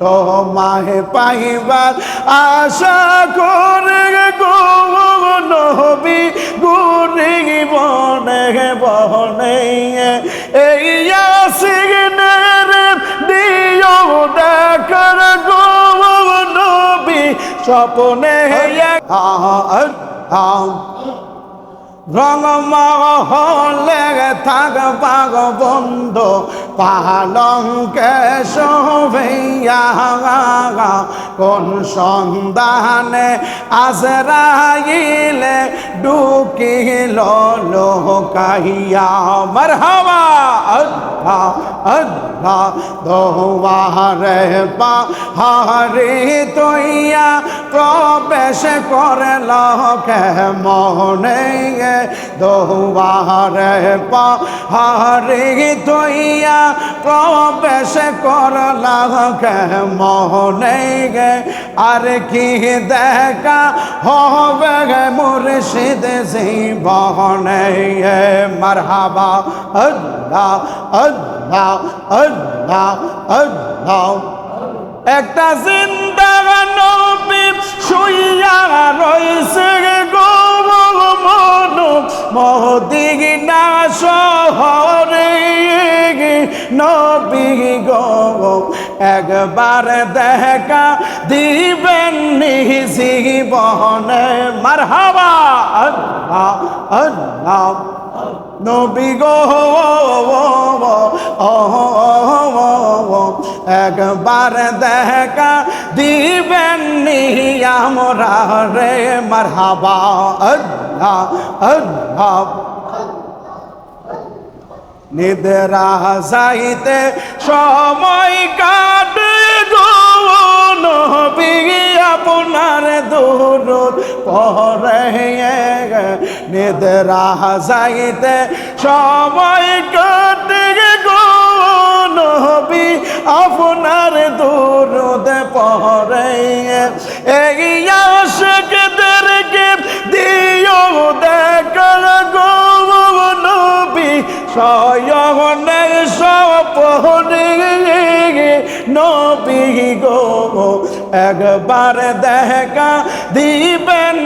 তোমায় পাইবার আশা করে গো নবী গুরি বনে বনে এই আসিগনের দিও দেখার গো নবী, স্বপনে রঙমহলে থাক পাগ বন্ধ পালঙ্কে শোভেয়া কোন সন্ধানে আজরাইলে ডুকিল লোকাইয়া মরহাবা আল্লাহ আল্লাহ দোয়ারে পাহাড়ি তৈয়া প্রবেশ করল কে মনে দোয়ারে পাহাড়ি তৈয়া প্রবেশ করল কে মনে গে আর কি দেখা হবে গে মুর্শিদ জীবনে মারহাবা, আল্লাহ আল্লাহ আল্লাহ আল্লাহ। একটা জিন্দা নবী গো একবার দেখা দিবেন জীবনে। মারহাবা, আল্লাহ আল্লাহ। নবী গো একবার দেখা দিবেন আমরা রে। মারহাবা, আল্লাহ আল্লাহ। নিদ্রা যাইতে সময় কাটে আপনার দূর পরে নিদ্রা যাইতে সময় কাটে নবী, আপনার দূরদ পরে এই নবী স্বয়নে সপনে নবী গো, একবার দেখা দিবেন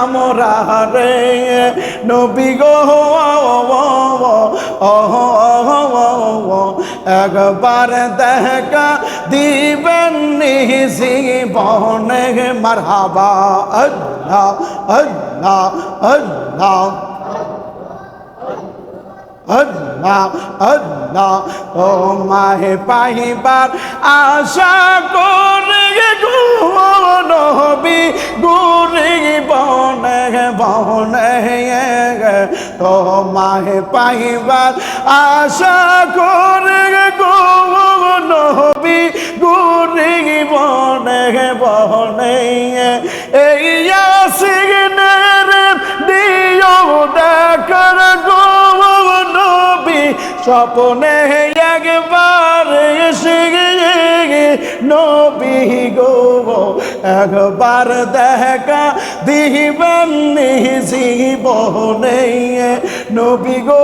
আমরা রে। নবী গো, একবার দেখা দিবেন জীবনে মারহাবা। আল্লাহ আল্লাহ আল্লাহ। আল্লাহ আল্লাহ ও মাহে পাহিবার আশা করে নবী গুরি বনে বনে তো মাহে পাহিবার আশা করে স্বপনে একবার এসে নবী গো একবার দেখা দিবেন জীবনে নবী গো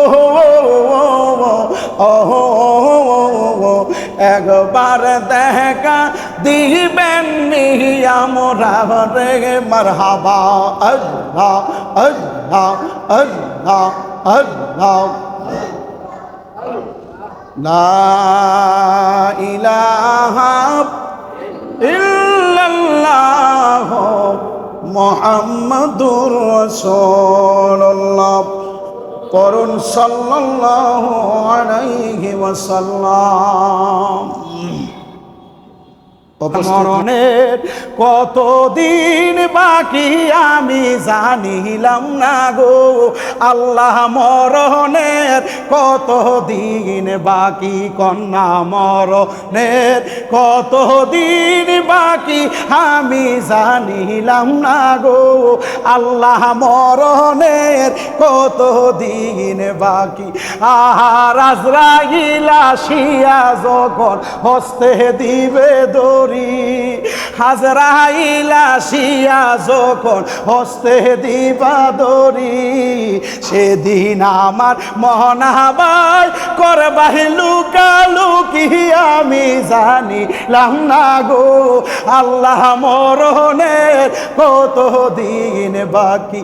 একবার দেখা দিবেন আমরা রে মারহাবা আল্লাহ আল্লাহ আল্লাহ আল্লাহ ইল্লাল্লাহ মুহাম্মাদুর রাসূলুল্লাহ। করুন সাল্লাল্লাহু আলাইহি ওয়াসাল্লাম। মরণের কতদিন বাকি আমি জানিলাম না গো। আল্লাহ মরণের কতদিন বাকি, কন্যা মরণের কতদিন বাকি আমি জানিলাম না গো। আল্লাহ মরণের কতদিন বাকি? আহার আজরাইল আসিয়া যখন হস্তে দিবে দরি হাজরাইল আসিয়া যখন হস্তে দিবা দরি সেদিন আমার মহনাবাই করবাই লুকালুকি আমি জানিলাম না গো, আল্লাহ মরণের কত দিন বাকি